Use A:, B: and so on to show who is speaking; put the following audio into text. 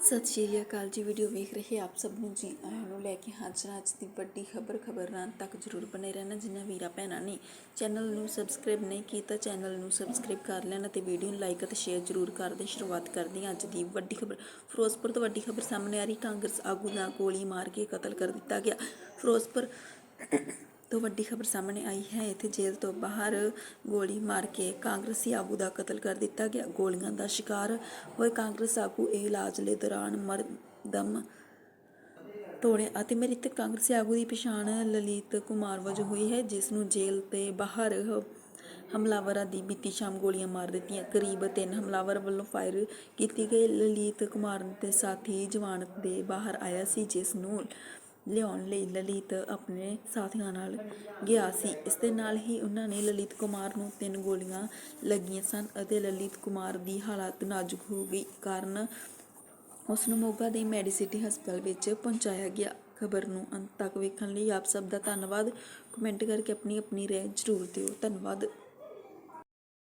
A: ਸਤਿ ਸ਼੍ਰੀ ਅਕਾਲ ਜੀ ਵੀਡੀਓ ਵੇਖ ਰਹੇ ਆਪ ਸਭ ਨੂੰ ਜੀ। ਆਇਆਂ ਨੂੰ ਲੈ ਕੇ ਹਾਜ਼ਰ ਅੱਜ ਦੀ ਵੱਡੀ ਖਬਰ। ਖਬਰਾਂ ਤੱਕ ਜਰੂਰ ਬਣੇ ਰਹਿਣਾ ਜਿਨ੍ਹਾਂ ਵੀਰਾ ਭੈਣਾਂ ਨੇ ਚੈਨਲ ਨੂੰ ਸਬਸਕ੍ਰਾਈਬ ਨਹੀਂ ਕੀਤਾ, ਚੈਨਲ ਨੂੰ ਸਬਸਕ੍ਰਾਈਬ ਕਰ ਲੈਣਾ ਤੇ ਵੀਡੀਓ ਨੂੰ ਲਾਈਕ ਅਤੇ ਸ਼ੇਅਰ ਜਰੂਰ ਕਰ ਦੇ ਸ਼ੁਰੂਆਤ ਕਰਦੇ ਹਾਂ ਅੱਜ ਦੀ ਵੱਡੀ ਖਬਰ। ਫਿਰੋਜ਼ਪੁਰ ਤੋਂ ਵੱਡੀ ਖਬਰ ਸਾਹਮਣੇ ਆ ਰਹੀ। ਕਾਂਗਰਸ ਆਗੂ ਦਾ ਗੋਲੀ ਮਾਰ ਕੇ ਕਤਲ ਕਰ ਦਿੱਤਾ ਗਿਆ। ਫਿਰੋਜ਼ਪੁਰ ਤੋਂ ਵੱਡੀ ਖਬਰ ਸਾਹਮਣੇ ਆਈ ਹੈ। ਇੱਥੇ ਜੇਲ੍ਹ ਤੋਂ ਬਾਹਰ ਗੋਲੀ ਮਾਰ ਕੇ ਕਾਂਗਰਸੀ ਆਗੂ ਦਾ ਕਤਲ ਕਰ ਦਿੱਤਾ ਗਿਆ। ਗੋਲੀਆਂ ਦਾ ਸ਼ਿਕਾਰ ਹੋਏ ਕਾਂਗਰਸ ਆਗੂ ਇਹ ਇਲਾਜ ਲਈ ਦੌਰਾਨ ਮਰਦਮ ਤੋੜਿਆ ਅਤੇ ਮ੍ਰਿਤਕ ਕਾਂਗਰਸੀ ਆਗੂ ਦੀ ਪਛਾਣ ਲਲਿਤ ਕੁਮਾਰ ਵਜੋਂ ਹੋਈ ਹੈ, ਜਿਸ ਨੂੰ ਜੇਲ੍ਹ ਤੇ ਬਾਹਰ ਹਮਲਾਵਰਾਂ ਦੀ ਬੀਤੀ ਸ਼ਾਮ ਗੋਲੀਆਂ ਮਾਰ ਦਿੱਤੀਆਂ। ਕਰੀਬ ਤਿੰਨ ਹਮਲਾਵਰ ਵੱਲੋਂ ਫਾਇਰ ਕੀਤੀ ਗਈ। ਲਲਿਤ ਕੁਮਾਰ ਦੇ ਸਾਥੀ ਜਵਾਨ ਦੇ ਬਾਹਰ ਆਇਆ ਸੀ, ਜਿਸ ਨੂੰ ਲਿਆਉਣ ਲਈ ਲਲਿਤ ਆਪਣੇ ਸਾਥੀਆਂ ਨਾਲ ਗਿਆ ਸੀ। ਇਸ ਦੇ ਨਾਲ ਹੀ ਉਹਨਾਂ ਨੇ ਲਲਿਤ ਕੁਮਾਰ ਨੂੰ ਤਿੰਨ ਗੋਲੀਆਂ ਲੱਗੀਆਂ ਸਨ ਅਤੇ ਲਲਿਤ ਕੁਮਾਰ ਦੀ ਹਾਲਤ ਨਾਜ਼ੁਕ ਹੋ ਗਈ ਕਾਰਨ ਉਸ ਨੂੰ ਮੋਗਾ ਦੇ ਮੈਡੀਸਿਟੀ ਹਸਪਤਾਲ ਵਿੱਚ ਪਹੁੰਚਾਇਆ ਗਿਆ। ਖਬਰ ਨੂੰ ਅੰਤ ਤੱਕ ਵੇਖਣ ਲਈ ਆਪ ਸਭ ਦਾ ਧੰਨਵਾਦ। ਕਮੈਂਟ ਕਰਕੇ ਆਪਣੀ ਆਪਣੀ ਰਾਏ ਜ਼ਰੂਰ ਦਿਓ। ਧੰਨਵਾਦ।